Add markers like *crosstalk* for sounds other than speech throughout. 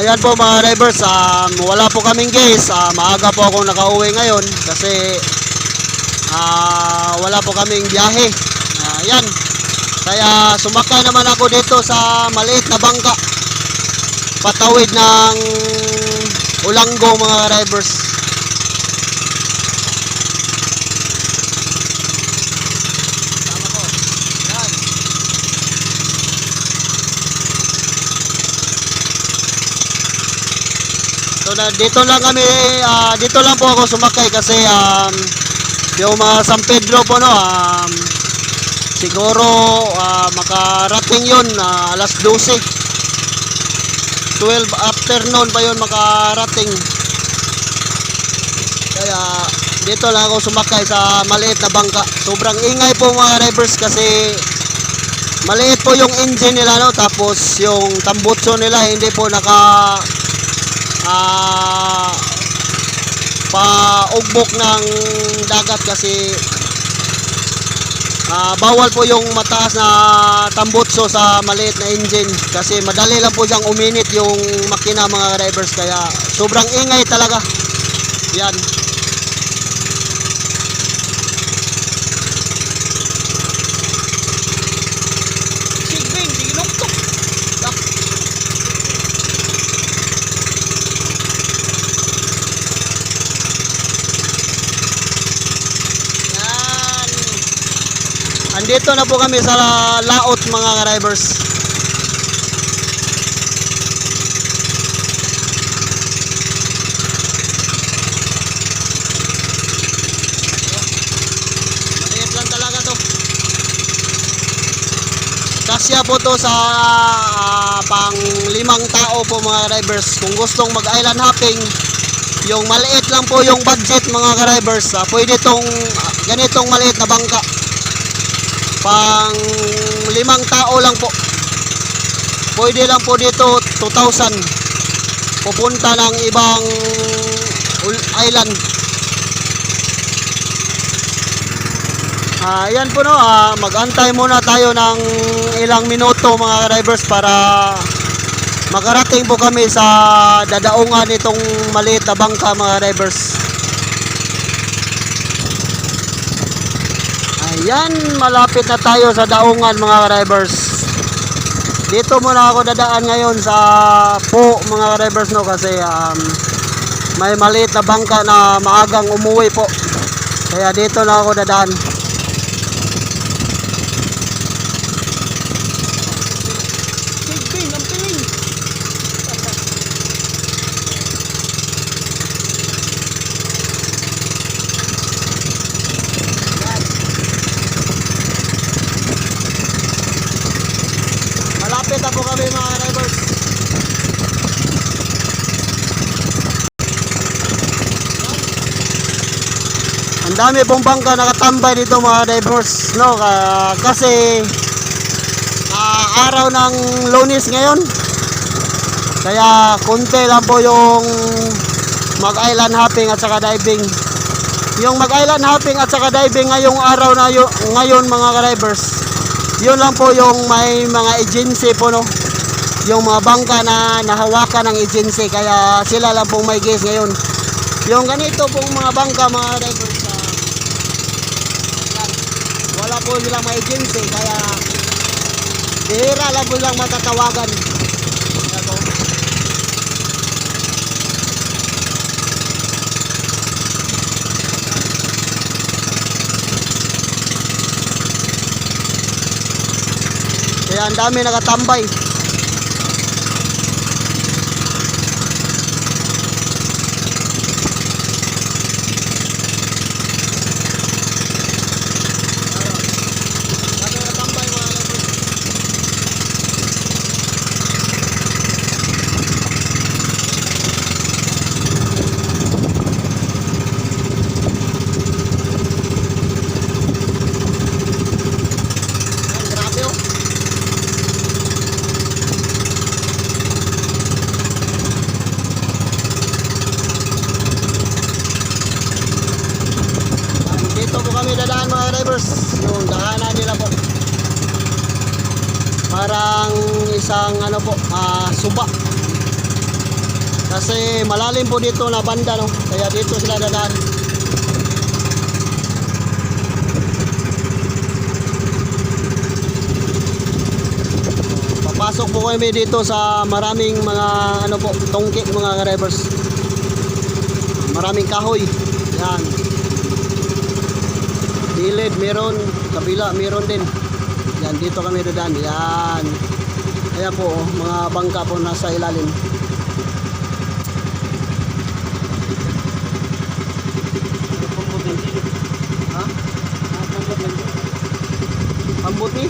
Ayan po mga drivers, um, wala po kaming gas. Ah, maaga po akong nakauwi ngayon kasi ah, wala po kaming biyahe. Ah, ayan. Kaya sumakay naman ako dito sa maliit na bangka. Patawid ng Ulanggo mga drivers. So na, dito lang kami, ah, dito lang po ako sumakay kasi um, yung mga San Pedro po no, um, siguro ah, makarating yun ah, alas 12. 12 afternoon pa yun makarating. Kaya dito lang ako sumakay sa maliit na bangka. Sobrang ingay po mga drivers kasi maliit po yung engine nila no tapos yung tambutso nila hindi po naka ah paugbok ng dagat kasi ah, bawal po yung mataas na tambutso sa maliit na engine kasi madali lang po siyang uminit yung makina mga drivers. Kaya sobrang ingay talaga. Yan Sigbing, ginuktok. Ah. Yan. Andito na po kami sa laot mga drivers. Maliit lang talaga to. Kasya po to sa ah, pang limang tao po mga drivers. Kung gustong mag island hopping, yung maliit lang po yung budget mga drivers. ah, pwede tong ah, ganitong maliit na bangka. Pang limang tao lang po. Pwede lang po dito 2,000. Pupunta ng ibang island. Ah, yan po no, ah, mag-antay muna tayo ng ilang minuto mga drivers para makarating po kami sa dadaungan nitong maliit na bangka mga drivers. Ayan, malapit na tayo sa daungan mga drivers. Dito muna ako dadaan ngayon sa po mga drivers no kasi um, may maliit na bangka na maagang umuwi po. Kaya dito na ako dadaan. Sigbing, ang piling. Yan. Malapit na po kami mga drivers. Ang dami pong bangka nakatambay dito mga drivers, no? Ka- kasi ah, araw ng lunis ngayon. Kaya konti lang po yung mag-island hopping at saka diving. Yung mag-island hopping at saka diving ngayong araw na yu- ngayon mga drivers. Yun lang po yung may mga agency po no. Yung mga bangka na nahawakan ng agency kaya sila lang pong may guess ngayon. Yung ganito pong mga bangka mga drivers ah, yan. wala po silang may agency kaya Bihira lang po lang matatawagan. Ito. Kaya ang dami nakatambay. Dami nakatambay mga kapatid. Ang grabe oh. Dito po kami dadaan mga drivers. Yung daanan nila po. Parang isang ano po, ah, suba. Kasi malalim po dito na banda no. Kaya dito sila dadaan. Papasok po kami dito sa maraming mga ano po, tongki mga drivers. Maraming kahoy. Yan. Gilid meron, kabila meron din. Yan dito kami dadaan. Yan. Kaya po, oh, mga bangka po nasa ilalim. Ha? Pambuti?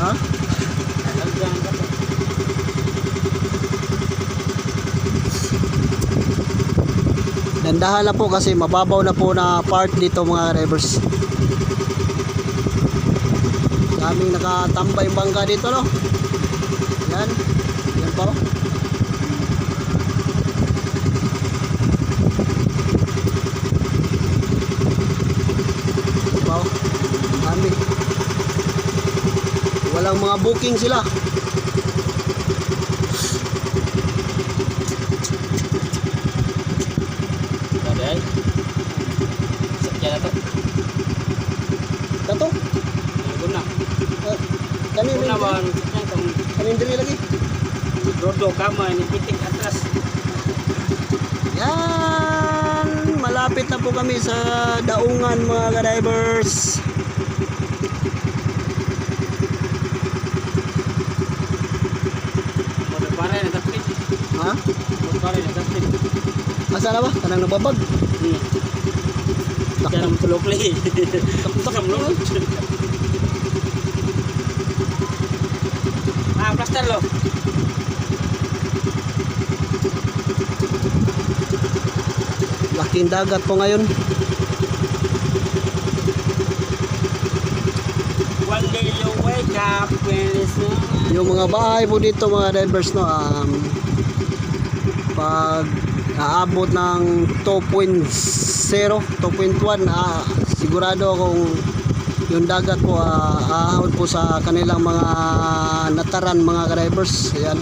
Ha? Dandahan na po kasi mababaw na po na part dito mga drivers. Daming nakatambay bangka dito no. Yan. Yan pa oh. Yan. Dami. Walang mga booking sila. Daday. Sakya na to. Kato. Nandun na. Uh, itong Kanin diri lagi. rodo kama ni pitik atras. Yan! Malapit na po kami sa daungan mga ka-divers. Ha? Asa na ba? Kanang nababag. Hmm. Naman tulog lagi. Takam lo. Plaster lo. Laking dagat po ngayon. One day you wake up Yung mga bahay po dito mga divers no um, pag aabot ng 2.0 2.1 ah, sigurado akong yung dagat po ah, aahon po sa kanilang mga nataran mga drivers. Ayan.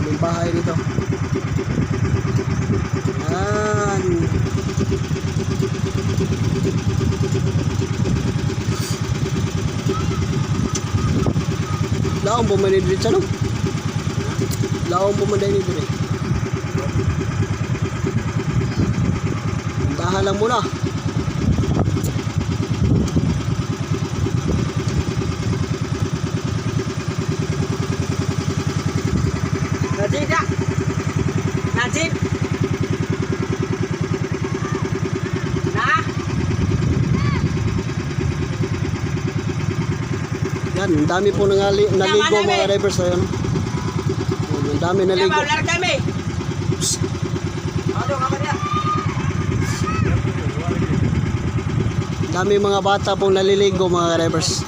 Aming bahay dito. Yan laong pumanay dito no laong pumanay dito eh. Dahan lang ya. Najib. Nah. yan ang dami po nangali, naligo mga drivers ayan ang dami naligo Lari kami. Aduh, apa dia? dami mga bata pong naliligo mga drivers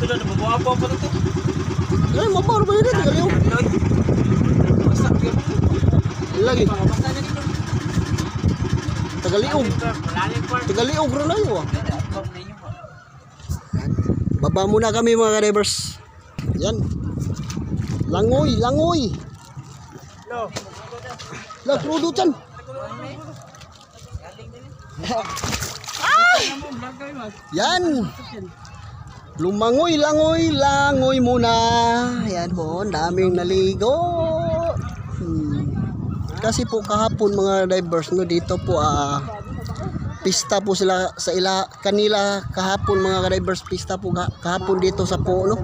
Daog na tulo na mabuha po po to. ay mabaro ba yun dito galiw lagi tagaliog tagaliog rin yun ah. Baba muna kami mga drivers. Yan. Langoy, langoy. Lo. La, crudo chan. *laughs* Yan. Lumangoy, langoy, langoy muna. Yan po, daming naligo. Hmm. Kasi po kahapon mga divers no dito po ah pista po sila sa ila kanila kahapon mga divers pista po ka- kahapon dito sa po no.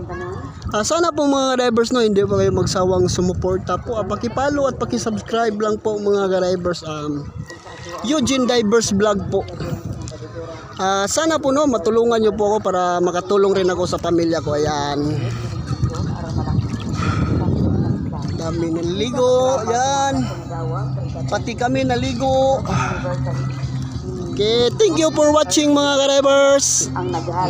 Ah, sana po mga divers no hindi po kayo magsawang sumuporta po. Ah, paki-follow at paki-subscribe lang po mga divers um Eugene Divers Vlog po. Ah, sana po no matulungan niyo po ako para makatulong rin ako sa pamilya ko. Ayan. Dami naligo. Ayan. Pati kami naligo. Okay, thank you for watching mga ka-drivers.